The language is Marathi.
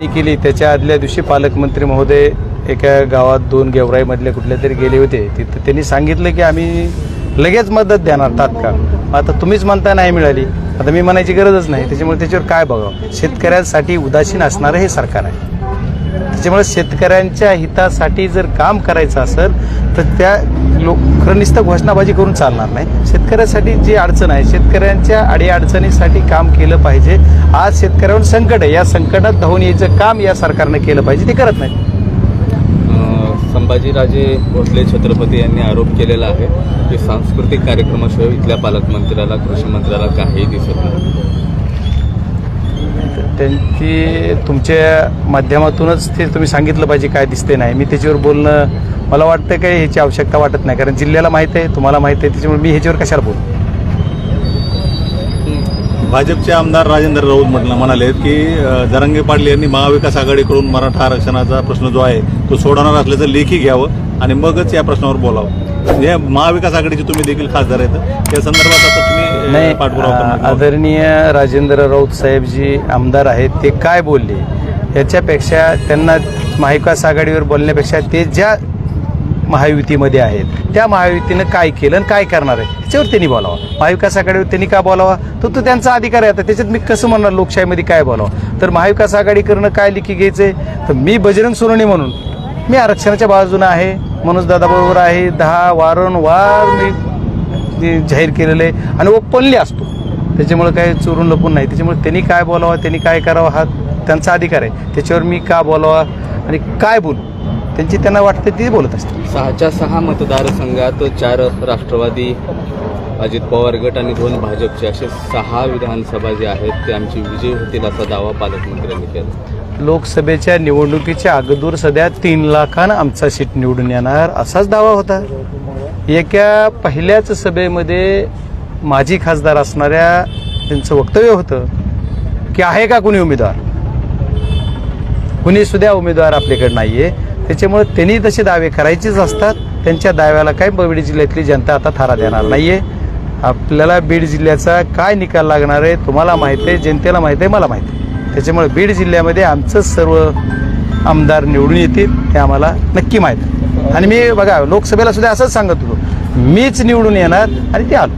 केली. त्याच्या आदल्या दिवशी पालकमंत्री महोदय एका गावात दोन गेवराईमधले कुठल्या तरी गेले होते. तिथं त्यांनी सांगितलं की आम्ही लगेच मदत देणार तात्काळ. मग आता तुम्हीच म्हणता नाही मिळाली. आता मी म्हणायची गरजच नाही. त्याच्यामुळे त्याच्यावर काय बघावं? शेतकऱ्यांसाठी उदासीन असणारं हे सरकार आहे. त्याच्यामुळे शेतकऱ्यांच्या हितासाठी जर काम करायचं असेल तर त्या लोक नुसतं घोषणाबाजी करून चालणार नाही. शेतकऱ्यासाठी जी अडचण आहे शेतकऱ्यांच्या अडीअडचणीसाठी काम केलं पाहिजे. आज शेतकऱ्यावर संकट आहे. या संकटात धावून यायचं काम या सरकारनं केलं पाहिजे. ते करत नाही संभाजीराजे भोसले छत्रपती यांनी आरोप केलेला आहे की सांस्कृतिक कार्यक्रमाशिवाय इथल्या पालकमंत्र्याला कृषी मंत्र्याला काहीही दिसत नाही. त्यांची तुमच्या माध्यमातूनच ते तुम्ही सांगितलं पाहिजे काय दिसते नाही. मी त्याच्यावर बोलणं मला वाटतं काही ह्याची आवश्यकता वाटत नाही. कारण जिल्ह्याला माहीत आहे तुम्हाला माहीत आहे त्याच्यामुळे मी ह्याच्यावर कशाला बोल? भाजपचे आमदार राजेंद्र राऊत म्हटलं म्हणाले की जरंगे जरांगे पाटील यांनी महाविकास आघाडीकडून मराठा आरक्षणाचा प्रश्न जो आहे तो सोडवणार असल्याचं लेखी घ्यावं आणि मगच या प्रश्नावर बोलावं. म्हणजे या आघाडीचे तुम्ही देखील खासदार आहेत. त्या संदर्भात आता तुम्ही नाही पाठपुरावा करणार आहात. आदरणीय राजेंद्र राऊत साहेब जी आमदार आहेत ते काय बोलले? याच्यापेक्षा त्यांना महाविकास आघाडीवर बोलण्यापेक्षा ते ज्या महायुतीमध्ये आहेत त्या महायुतीनं काय केलं आणि काय करणार आहे त्याच्यावर त्यांनी बोलावं. महाविकास आघाडीवर त्यांनी का बोलावा? तो तो त्यांचा अधिकार आहे आता. त्याच्यात मी कसं म्हणणार? लोकशाहीमध्ये काय बोलावं? तर महाविकास आघाडी करणं काय लिखी घ्यायचंय? तर मी बजरंग सोनवणे म्हणून मी आरक्षणाच्या बाजूने आहे. मनोज बरोबर आहे. दहा वारंवार मी जाहीर केलेलं आहे. आणि ओपनली असतो. त्याच्यामुळे काही चोरून लपून नाही. त्याच्यामुळे त्यांनी काय बोलावं त्यांनी काय करावं हा त्यांचा अधिकार आहे. त्याच्यावर मी का बोलावा आणि काय बोलू? त्यांची त्यांना वाटतं ती बोलत असते सहाच्या सहा मतदारसंघात चार राष्ट्रवादी अजित पवार गट आणि दोन भाजपचे असे सहा विधानसभा जे आहेत ते आमची विजय होतील असा दावा पालकमंत्र्यांनी केला. लोकसभेच्या निवडणुकीच्या अगोदर सध्या तीन लाखानं आमचा सीट निवडून येणार असाच दावा होता. एका पहिल्याच सभेमध्ये माजी खासदार असणाऱ्या त्यांचं वक्तव्य होतं की आहे का कुणी उमेदवार? कुणी सुद्धा उमेदवार आपल्याकडे आहे त्याच्यामुळे त्यांनी तसे दावे करायचेच असतात. त्यांच्या दाव्याला काय बवडी जिल्ह्यातली जनता आता थारा देणार नाही आहे आपल्याला बीड जिल्ह्याचा काय निकाल लागणार आहे तुम्हाला माहिती आहे जनतेला माहीत आहे मला माहिती आहे. त्याच्यामुळे बीड जिल्ह्यामध्ये आमचंच सर्व आमदार निवडून येतील ते आम्हाला नक्की माहीत आणि मी बघा लोकसभेला सुद्धा असंच सांगत होतो मीच निवडून येणार आणि ते आलो.